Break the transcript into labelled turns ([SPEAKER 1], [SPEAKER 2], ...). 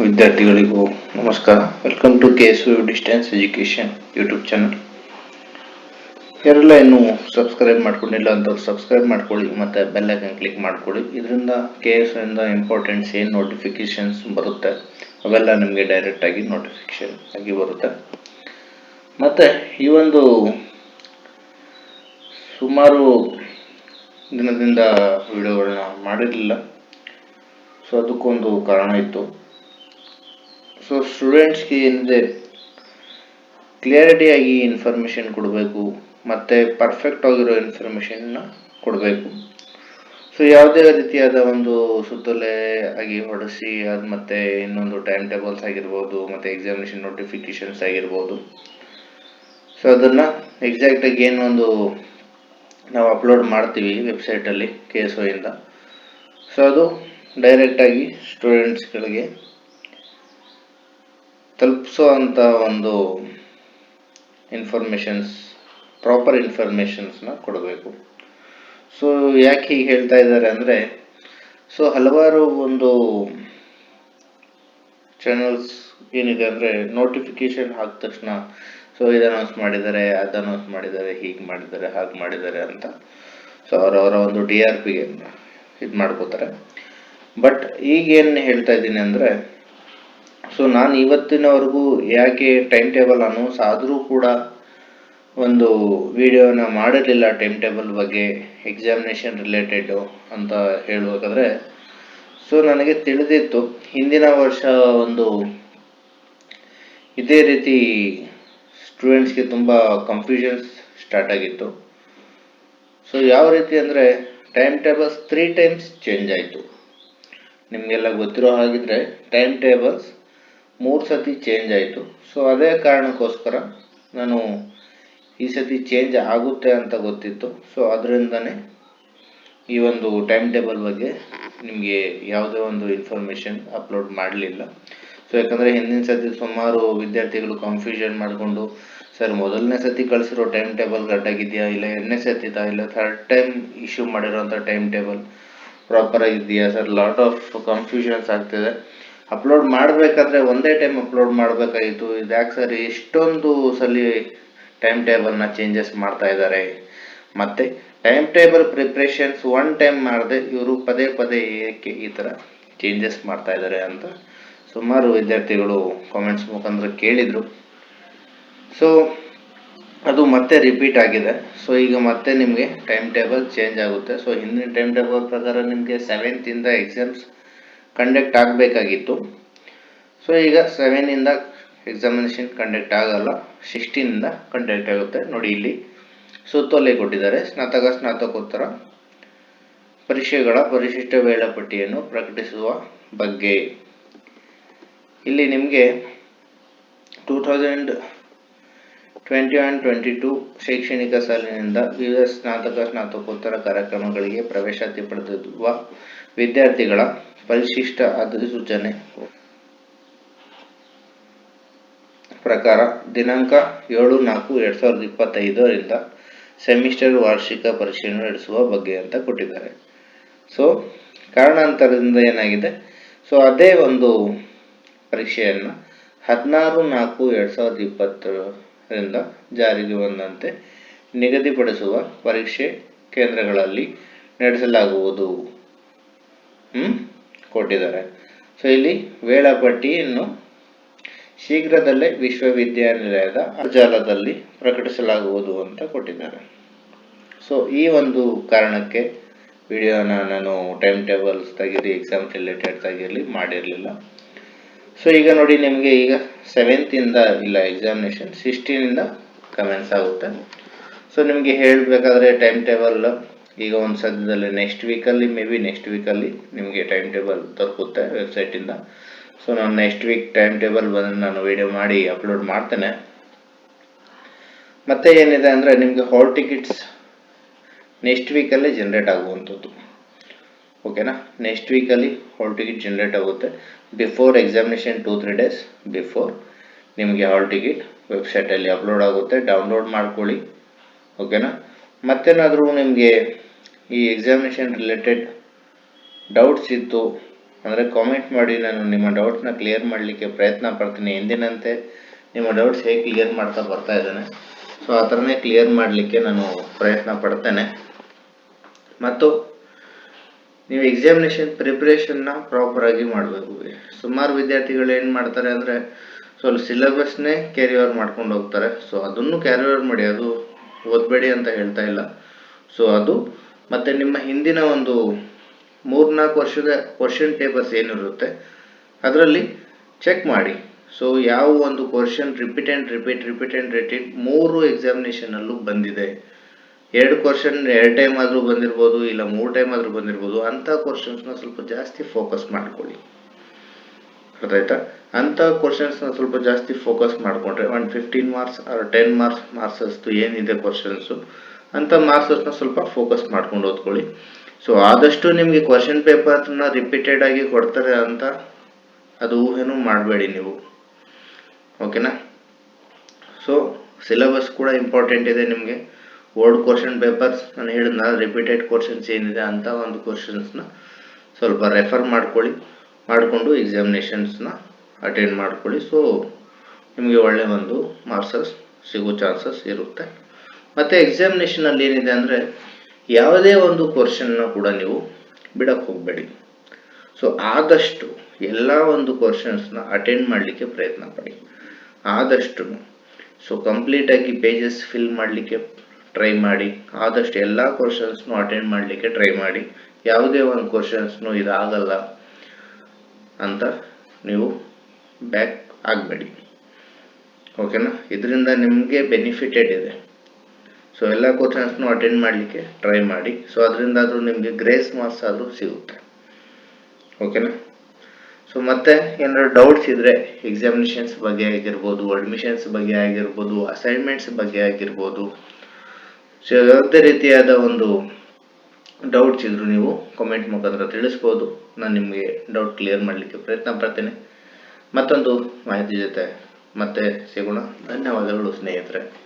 [SPEAKER 1] ವಿದ್ಯಾರ್ಥಿಗಳಿಗೂ ನಮಸ್ಕಾರ. Welcome to K S U distance education YouTube channel ಯಾರೆಲ್ಲ ಇನ್ನೂ ಸಬ್ಸ್ಕ್ರೈಬ್ ಮಾಡ್ಕೊಂಡಿಲ್ಲ ಅಂತವ್ರು ಸಬ್ಸ್ಕ್ರೈಬ್ ಮಾಡ್ಕೊಳ್ಳಿ, ಮತ್ತು ಬೆಲ್ಲೈಕನ್ ಕ್ಲಿಕ್ ಮಾಡ್ಕೊಳ್ಳಿ. ಇದರಿಂದ ಕೆ ಎಸ್ ಇಂದ ಇಂಪಾರ್ಟೆಂಟ್ಸ್ ಏನು ನೋಟಿಫಿಕೇಷನ್ಸ್ ಬರುತ್ತೆ, ಅವೆಲ್ಲ ನಿಮಗೆ ಡೈರೆಕ್ಟಾಗಿ ನೋಟಿಫಿಕೇಶನ್ ಆಗಿ ಬರುತ್ತೆ. ಮತ್ತು ಈ ಒಂದು ಸುಮಾರು ದಿನದಿಂದ ವಿಡಿಯೋಗಳನ್ನ ಮಾಡಿರಲಿಲ್ಲ. ಸೊ ಅದಕ್ಕೊಂದು ಕಾರಣ ಇತ್ತು. ಸೊ ಸ್ಟೂಡೆಂಟ್ಸ್ಗೆ ಏನಿದೆ ಕ್ಲಿಯರಿಟಿಯಾಗಿ ಇನ್ಫಾರ್ಮೇಷನ್ ಕೊಡಬೇಕು, ಮತ್ತು ಪರ್ಫೆಕ್ಟ್ ಆಗಿರೋ ಇನ್ಫಾರ್ಮೇಷನ್ನ ಕೊಡಬೇಕು. ಸೊ ಯಾವುದೇ ರೀತಿಯಾದ ಒಂದು ಸುತ್ತೋಲೆ ಆಗಿ ಹೊಡೆಸಿ ಅದು ಮತ್ತು ಇನ್ನೊಂದು ಟೈಮ್ ಟೇಬಲ್ಸ್ ಆಗಿರ್ಬೋದು, ಮತ್ತು ಎಕ್ಸಾಮಿನೇಷನ್ ನೋಟಿಫಿಕೇಷನ್ಸ್ ಆಗಿರ್ಬೋದು. ಸೊ ಅದನ್ನು ಎಕ್ಸಾಕ್ಟಾಗಿ ಏನೊಂದು ನಾವು ಅಪ್ಲೋಡ್ ಮಾಡ್ತೀವಿ ವೆಬ್ಸೈಟಲ್ಲಿ ಕೆ ಎಸ್ ಇಂದ. ಸೊ ಅದು ಡೈರೆಕ್ಟಾಗಿ ಸ್ಟೂಡೆಂಟ್ಸ್ಗಳಿಗೆ ತಲುಪಿಸೋ ಒಂದು ಇನ್ಫಾರ್ಮೇಷನ್ಸ್ ಪ್ರಾಪರ್ ಇನ್ಫಾರ್ಮೇಷನ್ಸ್ನ ಕೊಡಬೇಕು. ಸೊ ಯಾಕೆ ಹೀಗೆ ಹೇಳ್ತಾ ಇದ್ದಾರೆ ಅಂದರೆ ಸೊ ಹಲವಾರು ಒಂದು ಚಾನಲ್ಸ್ ಏನಿದೆ ಅಂದರೆ ನೋಟಿಫಿಕೇಶನ್ ಹಾಕಿದ ತಕ್ಷಣ ಸೊ ಇದು ಅನೌನ್ಸ್ ಮಾಡಿದ್ದಾರೆ, ಅದು ಅನೌನ್ಸ್ ಮಾಡಿದ್ದಾರೆ, ಹೀಗೆ ಮಾಡಿದ್ದಾರೆ, ಹಾಗೆ ಮಾಡಿದ್ದಾರೆ ಅಂತ. ಸೊ ಅವರವರ ಒಂದು ಡಿ ಆರ್ ಪಿಗೆ ಇದು ಮಾಡ್ಕೋತಾರೆ. ಬಟ್ ಈಗ ಏನು ಹೇಳ್ತಾ ಇದ್ದೀನಿ ಅಂದರೆ ಸೊ ನಾನು ಇವತ್ತಿನವರೆಗೂ ಯಾಕೆ ಟೈಮ್ ಟೇಬಲ್ ಅನೌನ್ಸ್ ಆದರೂ ಕೂಡ ಒಂದು ವಿಡಿಯೋನ ಮಾಡಿರಲಿಲ್ಲ ಟೈಮ್ ಟೇಬಲ್ ಬಗ್ಗೆ ಎಕ್ಸಾಮಿನೇಷನ್ ರಿಲೇಟೆಡು ಅಂತ ಹೇಳಬೇಕಾದ್ರೆ ಸೊ ನನಗೆ ತಿಳಿದಿತ್ತು, ಹಿಂದಿನ ವರ್ಷ ಒಂದು ಇದೇ ರೀತಿ ಸ್ಟೂಡೆಂಟ್ಸ್ಗೆ ತುಂಬ ಕನ್ಫ್ಯೂಷನ್ಸ್ ಸ್ಟಾರ್ಟ್ ಆಗಿತ್ತು. ಸೊ ಯಾವ ರೀತಿ ಅಂದರೆ time tables three times change ಆಯಿತು. ನಿಮಗೆಲ್ಲ ಗೊತ್ತಿರೋ ಹಾಗಿದ್ರೆ ಟೈಮ್ ಟೇಬಲ್ಸ್ ಮೂರು ಸತಿ ಚೇಂಜ್ ಆಯಿತು. ಸೊ ಅದೇ ಕಾರಣಕ್ಕೋಸ್ಕರ ನಾನು ಈ ಸತಿ ಚೇಂಜ್ ಆಗುತ್ತೆ ಅಂತ ಗೊತ್ತಿತ್ತು. ಸೊ ಅದರಿಂದನೇ ಈ ಒಂದು ಟೈಮ್ ಟೇಬಲ್ ಬಗ್ಗೆ ನಿಮಗೆ ಯಾವುದೇ ಒಂದು ಇನ್ಫಾರ್ಮೇಷನ್ ಅಪ್ಲೋಡ್ ಮಾಡಲಿಲ್ಲ. ಸೊ ಯಾಕಂದರೆ ಹಿಂದಿನ ಸತಿ ಸುಮಾರು ವಿದ್ಯಾರ್ಥಿಗಳು ಕನ್ಫ್ಯೂಷನ್ ಮಾಡಿಕೊಂಡು, ಸರ್, ಮೊದಲನೇ ಸತಿ ಕಳಿಸಿರೋ ಟೈಮ್ ಟೇಬಲ್ ಕರೆಕ್ಟಾಗಿದೆಯಾ ಇಲ್ಲ, ಎರಡನೇ ಸತಿದಾ? ಇಲ್ಲ ಥರ್ಡ್ ಟೈಮ್ ಇಶ್ಯೂ ಮಾಡಿರೋಂಥ ಟೈಮ್ ಟೇಬಲ್ ಪ್ರಾಪರ್ ಆಗಿದೆಯಾ ಸರ್ ಲಾಟ್ ಆಫ್ ಕನ್ಫ್ಯೂಷನ್ಸ್ ಆಗ್ತಿದೆ. ಅಪ್ಲೋಡ್ ಮಾಡಬೇಕಾದ್ರೆ ಒಂದೇ ಟೈಮ್ ಅಪ್ಲೋಡ್ ಮಾಡಬೇಕಾಗಿತ್ತು. ಇದ್ಯಾಕೆ ಸರ್? ಇಷ್ಟೊಂದು ಸಲ ಟೈಮ್ ಟೇಬಲ್ನ ಚೇಂಜಸ್ ಮಾಡ್ತಾ ಇದ್ದಾರೆ. ಮತ್ತು time table preparations one time ಮಾಡದೆ ಇವರು ಪದೇ ಪದೇ ಏಕೆ ಈ ಥರ ಚೇಂಜಸ್ ಮಾಡ್ತಾ ಇದ್ದಾರೆ ಅಂತ ಸುಮಾರು ವಿದ್ಯಾರ್ಥಿಗಳು ಕಾಮೆಂಟ್ಸ್ ಮುಖಾಂತರ ಕೇಳಿದರು. ಸೊ ಅದು ಮತ್ತೆ ರಿಪೀಟ್ ಆಗಿದೆ. ಸೊ ಈಗ ಮತ್ತೆ ನಿಮಗೆ ಟೈಮ್ ಟೇಬಲ್ ಚೇಂಜ್ ಆಗುತ್ತೆ. ಸೊ ಹಿಂದಿನ ಟೈಮ್ ಟೇಬಲ್ ಪ್ರಕಾರ ನಿಮಗೆ ಸೆವೆಂತಿಂದ ಎಕ್ಸಾಮ್ಸ್ ಕಂಡಕ್ಟ್ ಆಗಬೇಕಾಗಿತ್ತು. ಸೊ ಈಗ ಸೆವೆನಿಂದ ಎಕ್ಸಾಮಿನೇಷನ್ ಕಂಡಕ್ಟ್ ಆಗಲ್ಲ. ಸಿಕ್ಸ್ಟೀನಿಂದ ಕಂಡಕ್ಟ್ ಆಗುತ್ತೆ. ನೋಡಿ ಇಲ್ಲಿ ಸುತ್ತೋಲೆ ಕೊಟ್ಟಿದ್ದಾರೆ. ಸ್ನಾತಕ, ಸ್ನಾತಕೋತ್ತರ ಪರೀಕ್ಷೆಗಳ ಪರಿಶಿಷ್ಟ ವೇಳಾಪಟ್ಟಿಯನ್ನು ಪ್ರಕಟಿಸುವ ಬಗ್ಗೆ. ಇಲ್ಲಿ ನಿಮಗೆ two thousand twenty one twenty two ಶೈಕ್ಷಣಿಕ ಸಾಲಿನಿಂದ ವಿವಿಧ ಸ್ನಾತಕ, ಸ್ನಾತಕೋತ್ತರ ಕಾರ್ಯಕ್ರಮಗಳಿಗೆ ಪ್ರವೇಶಾತಿ ಪಡೆದಿರುವ ವಿದ್ಯಾರ್ಥಿಗಳ ಪರಿಶಿಷ್ಟ ಅಧಿಸೂಚನೆ ಪ್ರಕಾರ ದಿನಾಂಕ ಏಳು ನಾಲ್ಕು ಎರಡ್ ಸಾವಿರದ ಇಪ್ಪತ್ತೈದರಿಂದ ಸೆಮಿಸ್ಟರ್ ವಾರ್ಷಿಕ ಪರೀಕ್ಷೆಯನ್ನು ನಡೆಸುವ ಬಗ್ಗೆ ಅಂತ ಕೊಟ್ಟಿದ್ದಾರೆ. ಸೊ ಕಾರಣಾಂತರದಿಂದ ಏನಾಗಿದೆ? ಸೊ ಅದೇ ಒಂದು ಪರೀಕ್ಷೆಯನ್ನು ಹದಿನಾರು ನಾಲ್ಕು ಎರಡ್ ಸಾವಿರದ ಇಪ್ಪತ್ತರಿಂದ ಜಾರಿಗೆ ಬಂದಂತೆ ನಿಗದಿಪಡಿಸುವ ಪರೀಕ್ಷೆ ಕೇಂದ್ರಗಳಲ್ಲಿ ನಡೆಸಲಾಗುವುದು. ಹ್ಮ್? ಕೊಟ್ಟಿದ್ದಾರೆ. ಸೊ ಇಲ್ಲಿ ವೇಳಾಪಟ್ಟಿಯನ್ನು ಶೀಘ್ರದಲ್ಲೇ ವಿಶ್ವವಿದ್ಯಾನಿಲಯದ ಅಂತರ್ಜಾಲದಲ್ಲಿ ಪ್ರಕಟಿಸಲಾಗುವುದು ಅಂತ ಕೊಟ್ಟಿದ್ದಾರೆ. ಸೊ ಈ ಒಂದು ಕಾರಣಕ್ಕೆ ವಿಡಿಯೋನ ನಾನು ಟೈಮ್ ಟೇಬಲ್ಸ್ ತೆಗೀರಿ ಎಕ್ಸಾಮ್ ರಿಲೇಟೆಡ್ ತೆಗಿರಲಿ ಮಾಡಿರಲಿಲ್ಲ. ಸೊ ಈಗ ನೋಡಿ ನಿಮಗೆ ಈಗ ಸೆವೆಂತಿಂದ ಇಲ್ಲ ಎಕ್ಸಾಮಿನೇಷನ್ ಸಿಕ್ಸ್ಟೀನಿಂದ ಕಮೆನ್ಸ್ ಆಗುತ್ತೆ. ಸೊ ನಿಮಗೆ ಹೇಳಬೇಕಾದ್ರೆ ಟೈಮ್ ಟೇಬಲ್ ಈಗ ಒಂದು ಸದ್ಯದಲ್ಲಿ ನೆಕ್ಸ್ಟ್ ವೀಕಲ್ಲಿ ಮೇ ಬಿ ನೆಕ್ಸ್ಟ್ ವೀಕಲ್ಲಿ ನಿಮಗೆ ಟೈಮ್ ಟೇಬಲ್ ದೊರಕುತ್ತೆ ವೆಬ್ಸೈಟಿಂದ ಸೊ ನಾನು ನೆಕ್ಸ್ಟ್ ವೀಕ್ ಟೈಮ್ ಟೇಬಲ್ ಬಂದು ನಾನು ವಿಡಿಯೋ ಮಾಡಿ ಅಪ್ಲೋಡ್ ಮಾಡ್ತೇನೆ. ಮತ್ತೆ ಏನಿದೆ ಅಂದರೆ ನಿಮಗೆ ಹಾಲ್ ಟಿಕೆಟ್ಸ್ ನೆಕ್ಸ್ಟ್ ವೀಕಲ್ಲೇ ಜನ್ರೇಟ್ ಆಗುವಂಥದ್ದು. ಓಕೆನಾ ನೆಕ್ಸ್ಟ್ ವೀಕಲ್ಲಿ ಹಾಲ್ ಟಿಕೆಟ್ ಜನ್ರೇಟ್ ಆಗುತ್ತೆ. Before examination two three days before ನಿಮಗೆ ಹಾಲ್ ಟಿಕೆಟ್ ವೆಬ್ಸೈಟಲ್ಲಿ ಅಪ್ಲೋಡ್ ಆಗುತ್ತೆ. ಡೌನ್ಲೋಡ್ ಮಾಡ್ಕೊಳ್ಳಿ. ಓಕೆನಾ ಮತ್ತೇನಾದರೂ ನಿಮಗೆ ಈ ಎಕ್ಸಾಮಿನೇಷನ್ ರಿಲೇಟೆಡ್ ಡೌಟ್ಸ್ ಇತ್ತು, ಅಂದರೆ ಕಾಮೆಂಟ್ ಮಾಡಿ, ನಾನು ನಿಮ್ಮ ಡೌಟ್ಸ್ನ ಕ್ಲಿಯರ್ ಮಾಡಲಿಕ್ಕೆ ಪ್ರಯತ್ನ ಪಡ್ತೀನಿ. ಎಂದಿನಂತೆ ನಿಮ್ಮ ಡೌಟ್ಸ್ ಹೇಗೆ ಕ್ಲಿಯರ್ ಮಾಡ್ತಾ ಬರ್ತಾ ಇದ್ದಾನೆ ಸೊ ಆ ಥರನೇ ಕ್ಲಿಯರ್ ಮಾಡಲಿಕ್ಕೆ ನಾನು ಪ್ರಯತ್ನ ಪಡ್ತೇನೆ. ಮತ್ತು ನೀವು ಎಕ್ಸಾಮಿನೇಷನ್ ಪ್ರಿಪ್ರೇಷನ್ನ ಪ್ರಾಪರಾಗಿ ಮಾಡಬೇಕು. ಸುಮಾರು ವಿದ್ಯಾರ್ಥಿಗಳು ಏನು ಮಾಡ್ತಾರೆ ಅಂದರೆ ಸ್ವಲ್ಪ ಸಿಲೆಬಸ್ನೇ ಕ್ಯಾರಿ ಓವರ್ ಮಾಡ್ಕೊಂಡು ಹೋಗ್ತಾರೆ. ಸೊ ಅದನ್ನು ಕ್ಯಾರಿ ಓವರ್ ಮಾಡಿ, ಅದು ಓದಬೇಡಿ ಅಂತ ಹೇಳ್ತಾ ಇಲ್ಲ. ಸೊ ಅದು ಮತ್ತು ನಿಮ್ಮ ಹಿಂದಿನ ಒಂದು ಮೂರ್ನಾಲ್ಕು ವರ್ಷದ ಕ್ವಶನ್ ಪೇಪರ್ಸ್ ಏನಿರುತ್ತೆ, ಅದರಲ್ಲಿ ಚೆಕ್ ಮಾಡಿ. ಸೊ ಯಾವ ಒಂದು question repeat and repeat repeat and repeat ಮೂರು ಎಕ್ಸಾಮಿನೇಷನಲ್ಲೂ ಬಂದಿದೆ. ಎರಡು ಕ್ವಶನ್ ಎರಡು ಟೈಮ್ ಆದರೂ ಬಂದಿರ್ಬೋದು, ಇಲ್ಲ ಮೂರು ಟೈಮ್ ಆದರೂ ಬಂದಿರ್ಬೋದು, ಅಂಥ ಕ್ವಶನ್ಸ್ನ ಸ್ವಲ್ಪ ಜಾಸ್ತಿ ಫೋಕಸ್ ಮಾಡ್ಕೊಳ್ಳಿ. ಅರ್ಥ ಆಯ್ತಾ ಅಂಥ ಕ್ವಶನ್ಸ್ನ ಸ್ವಲ್ಪ ಜಾಸ್ತಿ ಫೋಕಸ್ ಮಾಡಿಕೊಂಡ್ರೆ ಒಂದು fifteen marks or ten marks ಮಾರ್ಕ್ಸಸ್ದು ಏನಿದೆ ಕ್ವಶನ್ಸು ಅಂಥ ಮಾರ್ಕ್ಸಸ್ನ ಸ್ವಲ್ಪ ಫೋಕಸ್ ಮಾಡ್ಕೊಂಡು ಓದ್ಕೊಳ್ಳಿ. ಸೊ ಆದಷ್ಟು ನಿಮಗೆ ಕ್ವಶನ್ ಪೇಪರ್ನ ರಿಪೀಟೆಡ್ ಆಗಿ ಕೊಡ್ತಾರೆ ಅಂತ ಅದು ಊಹೆನೂ ಮಾಡಬೇಡಿ ನೀವು. ಓಕೆನಾ ಸೊ ಸಿಲೆಬಸ್ ಕೂಡ ಇಂಪಾರ್ಟೆಂಟ್ ಇದೆ ನಿಮಗೆ. ಓಲ್ಡ್ ಕ್ವಶನ್ ಪೇಪರ್ಸ್ ನಾನು ಹೇಳಿದ್ನ ರಿಪೀಟೆಡ್ ಕ್ವಶನ್ಸ್ ಏನಿದೆ ಅಂತ ಒಂದು ಕ್ವಶನ್ಸ್ನ ಸ್ವಲ್ಪ ರೆಫರ್ ಮಾಡ್ಕೊಳ್ಳಿ, ಮಾಡಿಕೊಂಡು ಎಕ್ಸಾಮಿನೇಷನ್ಸ್ನ ಅಟೆಂಡ್ ಮಾಡ್ಕೊಳ್ಳಿ. ಸೊ ನಿಮಗೆ ಒಳ್ಳೆ ಒಂದು ಮಾರ್ಕ್ಸಸ್ ಸಿಗೋ ಚಾನ್ಸಸ್ ಇರುತ್ತೆ. ಮತ್ತು ಎಕ್ಸಾಮಿನೇಷನಲ್ಲಿ ಏನಿದೆ ಅಂದರೆ, ಯಾವುದೇ ಒಂದು ಕ್ವಶನ್ನ ಕೂಡ ನೀವು ಬಿಡಕ್ಕೆ ಹೋಗಬೇಡಿ. ಸೊ ಆದಷ್ಟು ಎಲ್ಲ ಒಂದು ಕ್ವಶನ್ಸ್ನ ಅಟೆಂಡ್ ಮಾಡಲಿಕ್ಕೆ ಪ್ರಯತ್ನ ಪಡಿ. ಆದಷ್ಟು ಸೊ ಕಂಪ್ಲೀಟಾಗಿ ಪೇಜಸ್ ಫಿಲ್ ಮಾಡಲಿಕ್ಕೆ ಟ್ರೈ ಮಾಡಿ. ಆದಷ್ಟು ಎಲ್ಲ ಕ್ವಶನ್ಸ್ನು ಅಟೆಂಡ್ ಮಾಡಲಿಕ್ಕೆ ಟ್ರೈ ಮಾಡಿ. ಯಾವುದೇ ಒಂದು ಕ್ವಶನ್ಸ್ನು ಇದಾಗಲ್ಲ ಅಂತ ನೀವು ಬ್ಯಾಕ್ ಆಗಬೇಡಿ. ಓಕೆನಾ ಇದರಿಂದ ನಿಮಗೆ ಬೆನಿಫಿಟೆಡ್ ಇದೆ. ಸೊ ಎಲ್ಲ ಕ್ವಶನ್ಸ್ನು ಅಟೆಂಡ್ ಮಾಡಲಿಕ್ಕೆ ಟ್ರೈ ಮಾಡಿ. ಸೊ ಅದರಿಂದ ಆದರೂ ನಿಮಗೆ ಗ್ರೇಸ್ ಮಾರ್ಕ್ಸ್ ಆದರೂ ಸಿಗುತ್ತೆ. ಓಕೆನಾ ಸೊ ಮತ್ತೆ ಏನಾದ್ರು ಡೌಟ್ಸ್ ಇದ್ದರೆ ಎಕ್ಸಾಮಿನೇಷನ್ಸ್ ಬಗ್ಗೆ ಆಗಿರ್ಬೋದು ಅಡ್ಮಿಷನ್ಸ್ ಬಗ್ಗೆ ಆಗಿರ್ಬೋದು ಅಸೈನ್ಮೆಂಟ್ಸ್ ಬಗ್ಗೆ ಆಗಿರ್ಬೋದು ಸೊ ಯಾವುದೇ ರೀತಿಯಾದ ಒಂದು ಡೌಟ್ಸ್ ಇದ್ರು ನೀವು ಕಾಮೆಂಟ್ ಮುಖಾಂತರ ತಿಳಿಸ್ಬೋದು. ನಾನು ನಿಮಗೆ ಡೌಟ್ ಕ್ಲಿಯರ್ ಮಾಡಲಿಕ್ಕೆ ಪ್ರಯತ್ನ ಪಡ್ತೇನೆ. ಮತ್ತೊಂದು ಮಾಹಿತಿ ಜೊತೆ ಮತ್ತೆ ಸಿಗೋಣ. ಧನ್ಯವಾದಗಳು ಸ್ನೇಹಿತರೆ.